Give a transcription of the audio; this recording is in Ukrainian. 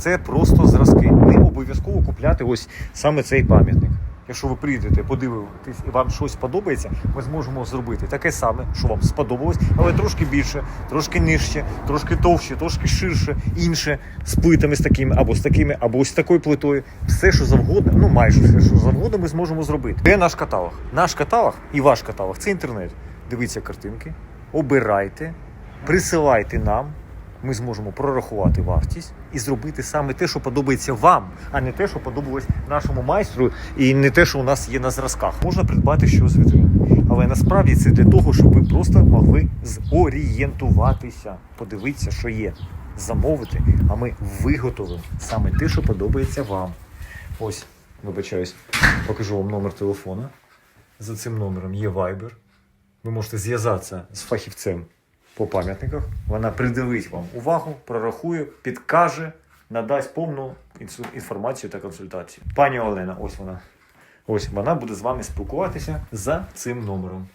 Це просто зразки. Не обов'язково купляти ось саме цей пам'ятник. Якщо ви прийдете, подивитесь і вам щось подобається, ми зможемо зробити таке саме, що вам сподобалось, але трошки більше, трошки нижче, трошки товще, трошки ширше, інше, з плитами з такими, або з такими, або ось такою плитою. Все, що завгодно, ну майже все, що завгодно, ми зможемо зробити. Де наш каталог? Наш каталог і ваш каталог це інтернет. Дивіться картинки, обирайте, присилайте нам. Ми зможемо прорахувати вартість і зробити саме те, що подобається вам, а не те, що подобалось нашому майстру, і не те, що у нас є на зразках. Можна придбати щось вітрини. Але насправді це для того, щоб ви просто могли зорієнтуватися, подивитися, що є, замовити, а ми виготовимо саме те, що подобається вам. Ось, вибачаюсь, покажу вам номер телефона. За цим номером є Viber. Ви можете зв'язатися з фахівцем по пам'ятниках. Вона придивить вам увагу, прорахує, підкаже, надасть повну інформацію та консультацію. Пані Олена, ось вона. Ось вона буде з вами спілкуватися за цим номером.